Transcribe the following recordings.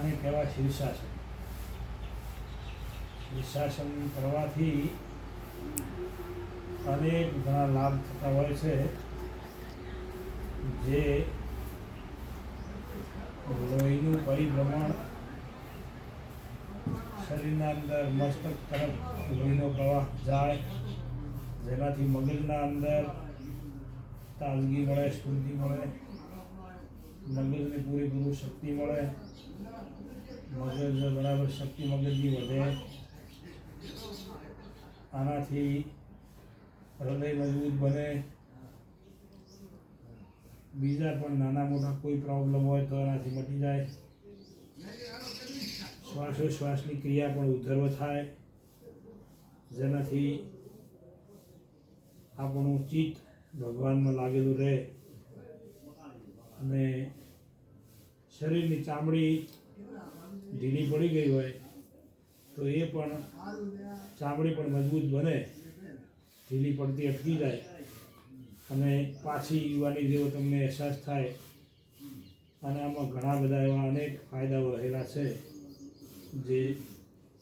આને કહેવાય શીર્ષાસન શીર્ષાસન કરવાથી અનેક ઘણા લાભ થતા હોય છે. જે લોહીનું પરિભ્રમણ શરીરના અંદર મસ્તક તરફ લોહીનો પ્રવાહ જાય, જેનાથી મગજના અંદર તાજગી મળે, સ્ફૂર્તિ મળે. મગજને પૂરેપૂરું શક્તિ મળે. મગજ બરાબર શક્તિ મગજની વધે. આનાથી હૃદય મજબૂત બને. બીજા પણ નાના મોટા કોઈ પ્રોબ્લેમ હોય તો એનાથી મટી જાય. શ્વાસોશ્વાસની ક્રિયા પણ ઉધર્વ થાય. જેનાથી આપણું ચિત્ત ભગવાનમાં લાગેલું રહે. અને શરીરની ચામડી ઢીલી પડી ગઈ હોય તો એ પણ ચામડી પણ મજબૂત બને, ઢીલી પડતી અટકી જાય. અને પાછી યુવાની જેવો તમને અહેસાસ થાય, અને આમાં ઘણા બધા એવા અનેક ફાયદાઓ રહેલા છે. જે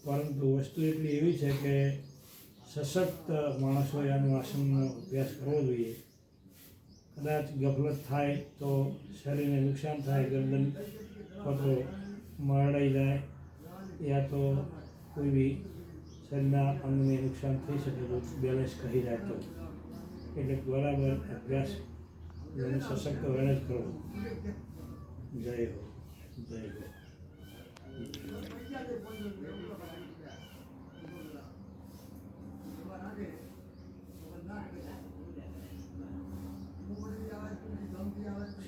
પરંતુ વસ્તુ એટલી એવી છે કે સશક્ત માણસોએ આનું આસનનો અભ્યાસ કરવો જોઈએ. કદાચ ગફલત થાય તો શરીરને નુકસાન થાય, ગરદન પત્રો મરડાઈ જાય યા તો કોઈ બી શરીરના અંગને નુકસાન થઈ શકે તો બેલેન્સ કહી જાય તો એટલે બરાબર અભ્યાસ જેને સશક્ત વેણ જ કરવો. જય હો. જય હો.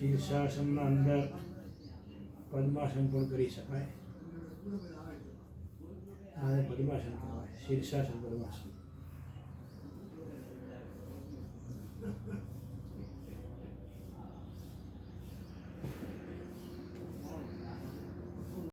શીર્ષાસનના અંદર પદ્માસન પણ કરી શકાય. આને પદ્માસન કહેવાય. શીર્ષાસન પદ્માસન.